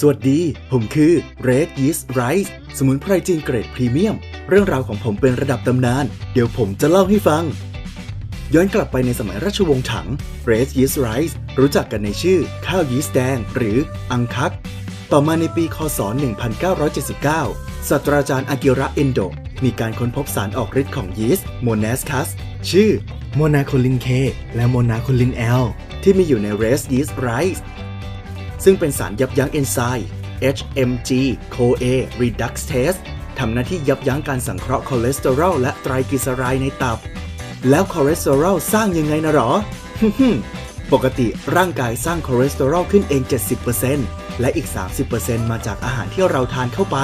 สวัสดี ผมคือ Red Yeast Rice สมุนไพรจีนเกรดพรีเมียม เรื่องราวของผมเป็นระดับตำนาน เดี๋ยวผมจะเล่าให้ฟัง ย้อนกลับไปในสมัยราชวงศ์ถัง Red Yeast Rice รู้จักกันในชื่อ ข้าวยีสต์แดง หรืออังคัก ต่อมาในปี คศ 1979 ศาสตราจารย์อากิระเอนโด มีการค้นพบสารออกฤทธิ์ของยีสต์โมเนสคัสชื่อโมนาโคลินเคและโมนาโคลิน L ที่มีอยู่ใน Red Yeast Rice ซึ่งเป็นสารยับยั้งเอนไซม์ HMG CoA Reductase ทำหน้าที่ยับยั้งการสังเคราะห์คอเลสเตอรอลและไตรกลีเซอไรด์ในตับ แล้วคอเลสเตอรอลสร้างยังไงนะหรอ ปกติร่างกายสร้างคอเลสเตอรอลขึ้นเอง 70%และอีก 30%มาจากอาหารที่เราทานเข้าไป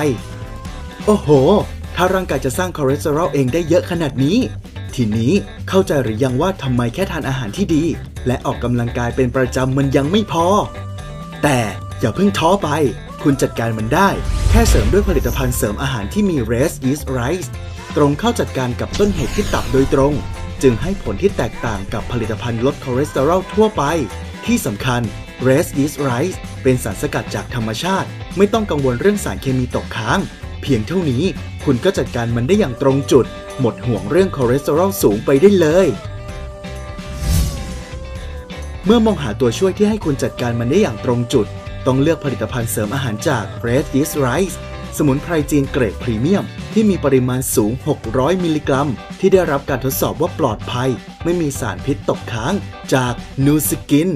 โอ้โห ถ้าร่างกายจะสร้างคอเลสเตอรอลเองได้เยอะขนาดนี้ ทีนี้เข้าใจหรือยังว่าทำไมแค่ทานอาหารที่ดี และออกกำลังกายเป็นประจำมันยังไม่พอ แต่อย่าเพิ่งท้อไป คุณจัดการมันได้ แค่เสริมด้วยผลิตภัณฑ์เสริมอาหารที่มี Race Yeast Rice ตรงเข้าจัดการกับต้นเหตุที่ตับโดยตรง จึงให้ผลที่แตกต่างกับผลิตภัณฑ์ลดคอเลสเตอรอลทั่วไป ที่สำคัญ Race Yeast Rice เป็นสารสกัดจากธรรมชาติ ไม่ต้องกังวลเรื่องสารเคมีตกค้าง เพียงเท่านี้คุณก็จัดการมันได้อย่างตรงจุด หมดห่วงเรื่องคอเลสเตอรอลสูงไปได้เลย เมื่อมองหาตัวช่วยที่ให้คุณจัดการมันได้อย่างตรงจุด ต้องเลือกผลิตภัณฑ์เสริมอาหารจาก Red Yeast Rice สมุนไพรจีนเกรดพรีเมียม ที่มีปริมาณสูง 600 มิลลิกรัม ที่ได้รับการทดสอบว่าปลอดภัย ไม่มีสารพิษตกค้างจาก New Skin